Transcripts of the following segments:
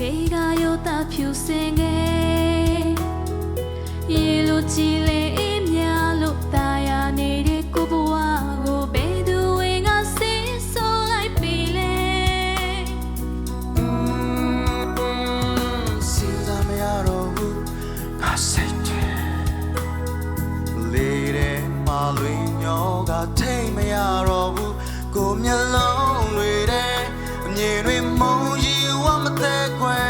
내가 요다 퓨생에 일로 찔러 consequência.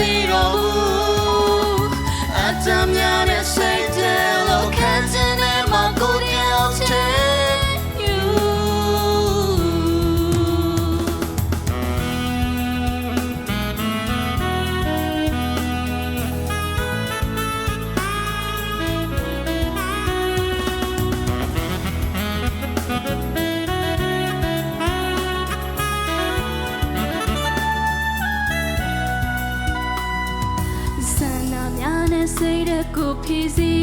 feet over. စိတ်ဓာတ်ကိုဖြည့်စီ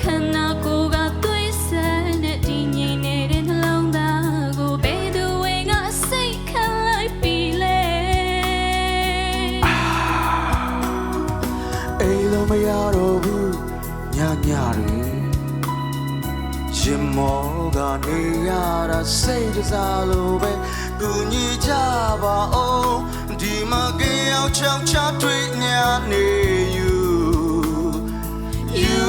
ခန္ဓာကိုယ်ကသွေးဆန်းနဲ့တည်ငြိမ်နေတဲ့နှလုံးသားကိုဘယ်သူဝင်ကစိတ်ခံလိုက်ပြီလဲအိမ်လုံးမရတော့ဘူးညညတွေရင်မောကနေရတာစိတ်တစားလို့ပဲကူညီကြပါအောင်ဒီမှာ trong cha tuy nhà nề you you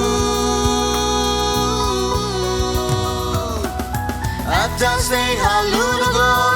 I just say hello to God